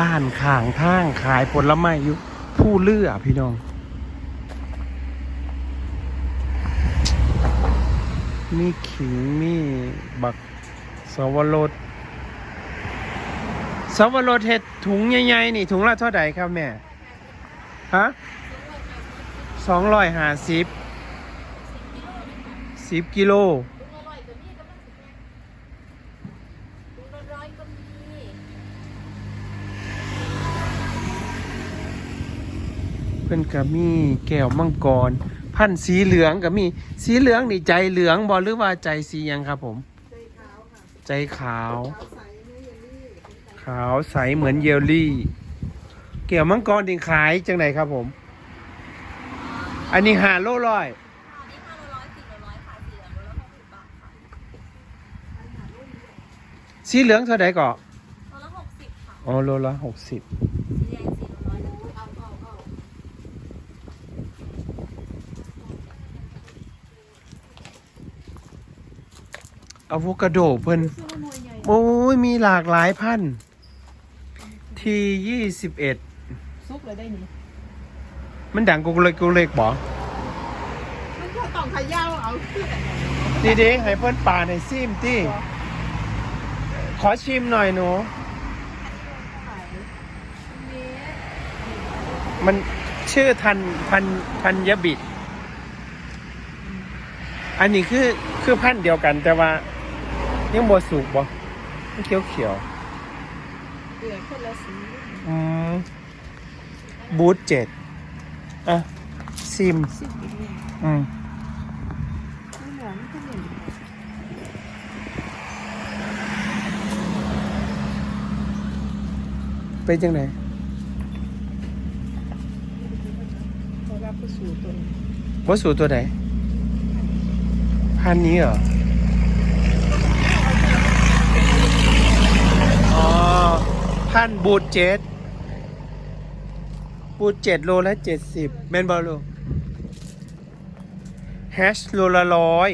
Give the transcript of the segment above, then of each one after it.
ร้านข้างทางขายผลไม้อยู่ผู้เลือพี่น้อง มีขิงมีบักสวรสสวรสเห็ดถุงใหญ่ๆนี่ ถุงละเท่าไหร่ครับแม่ ฮะสองร้อยห้าสิบสิบกิโล เพิ่นก็มีแก้วมังกร พันธุ์สีเหลืองก็มีสีเหลืองนี่ใจเหลืองบอหรือว่าใจสีหยังครับผม ใจขาวขาวใสเหมือนเยลลี่ แก้วมังกรนี่ขายจังไหนครับผม อันนี้หาโลร้อยสีเหลืองเท่าไหร่ก่ออ๋อโลละหกสิบ อะโวคาโดเพิ่นโอ้ยมีหลากหลายพันธุ์ทียี่สิบเอ็ดซุกเลยได้นี่มันดังกุกเล็กกุกเล็กบ่มันก็ต้องเขย่าเอาขึ้นดีเด้ให้เพิ่นป่าในซิมตี้ขอชิมหน่อยหนูมันชื่อทันพันพันยบิด อันนี้คือคือพันธุ์เดียวกันแต่ว่า ยังบ่สุกบ่มันเขียวเขียวเกลือคนละสีๆอืมบูทเจ็ดอะซิมสิบอีกเนี่ยอืมไม่เหมือนไม่เหมือนเป็นจังไหนเพราะว่าผู้สูตัวนี้วัสดุตัวไหนพันนี้เหรออ๋อ พันบูทเจ็ดบูทเจ็ดโลละเจ็ดสิบเมนบอลโลแฮชโลละร้อย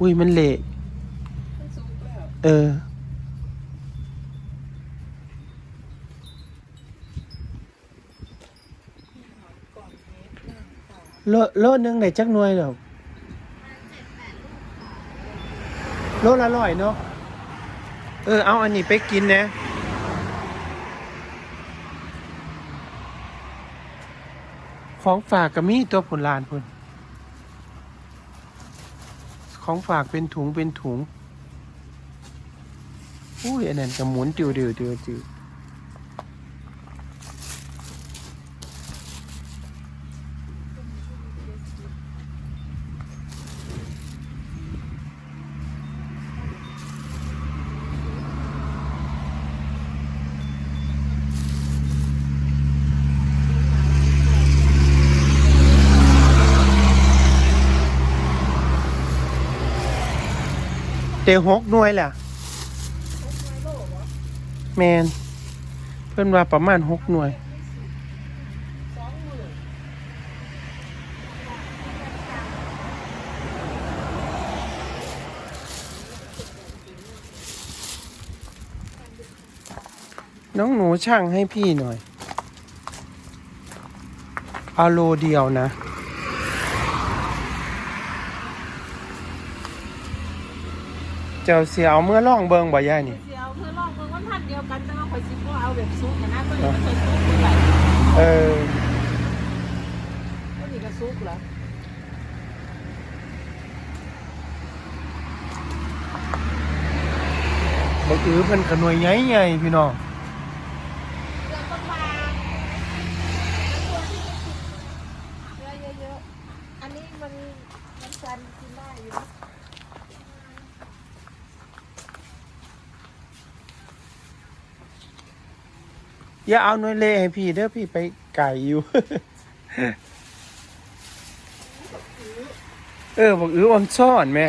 อุ้ยมันเละมันสูงแล้วเออก่อนเนี้หน้าต่อโลโลนึงไหนจักหน่วยหรอก โลละร้อยเนาะ เออ เอาอันนี้ไปกินนะของฝากก็มีตัวผลลานพุ่น ของฝากเป็นถุงเป็นถุง อุ้ย อันนั้นก็หมุนติวดิวติวติว เตหกหน่วยแหละแมนเพื่อนว่าประมาณหกหน่วยน้องหนูช่างให้พี่หน่อย อาโลเดียวนะ เจ้าเสียเอาเมื่อล่องเบิงบ่ย่ายนี่เดี๋ยวเพื่อลองเพิ่งวันพันเดียวกันแต่ว่าคอยซิก็เอาแบบซุกนะตัวนี้มันเคยซุกเท่าไหร่เออตัวนี้ก็ซุกเหรอบักอือเพิ่นขนวยใหญ่ๆพี่น้อง เกลือต้นมาเกลือเยอะๆอันนี้มันมันจันกินได้อยู่นะ อย่าเอาหน่วยเลขให้พี่เด้อพี่ไปไก่อยู่ เออบอกอืออมซ่อนแม่